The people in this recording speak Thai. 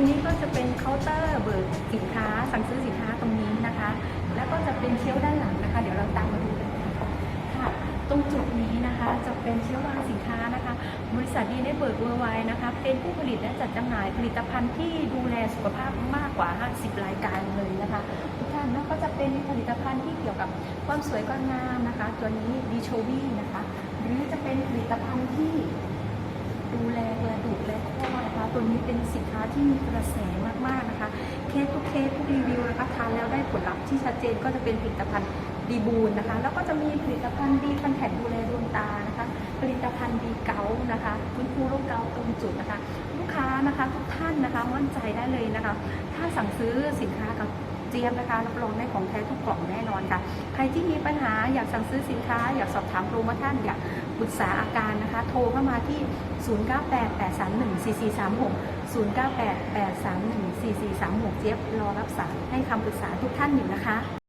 รงนี้ก็จะเป็นเคาน์เตอร์เบิกสินค้า สั่งซื้อสินค้าตรงนี้นะคะ แล้วก็จะเป็นเชลด้านหลังนะคะ เดี๋ยวเราตามมาดูกันค่ะ ตรงจุดนี้นะคะจะเป็นเชลวางสินค้านะคะ บริษัทดีได้เบิร์ดเวอร์ไวนะคะ เป็นผู้ผลิตและจัดจำหน่ายผลิตภัณฑ์ที่ดูแลสุขภาพมากกว่า 50 รายการเลยนะคะทุกท่านนะก็จะเป็นผลิตภัณฑ์ที่เกี่ยวกับความสวยความงามนะคะ ตัวนี้ดีโชวี่นะคะ หรือจะเป็นผลิตภัณฑ์ที่ดูแลกระดูกและข้อนะคะ ตัวนี้เป็นสินค้าที่มีกระแสมากๆนะคะ เคสทุกเคสทุกรีวิวนะคะทานแล้วได้ผลลัพธ์ที่ชัดเจนก็จะเป็นผลิตภัณฑ์ดีบูนนะคะ แล้วก็จะมีผลิตภัณฑ์ดีคอนแทคดูแลดวงตานะคะ ผลิตภัณฑ์ดีเกาต์นะคะฟื้นฟูโรคเกาต์ตรงจุดนะคะ นะคะทุกท่านนะคะมั่นใจได้เลยนะคะ ถ้าสั่งซื้อสินค้ากับเจี๊ยบนะคะรับรองได้ของแท้ทุกกล่องแน่นอนค่ะ ใครที่มีปัญหาอยากสั่งซื้อสินค้า อยากสอบถามโปรโมชั่นอยากปรึกษาอาการนะคะ โทรเข้ามาที่ 0988314436 0988314436 เจี๊ยบรอรับสายให้คำปรึกษาทุกท่านอยู่นะคะ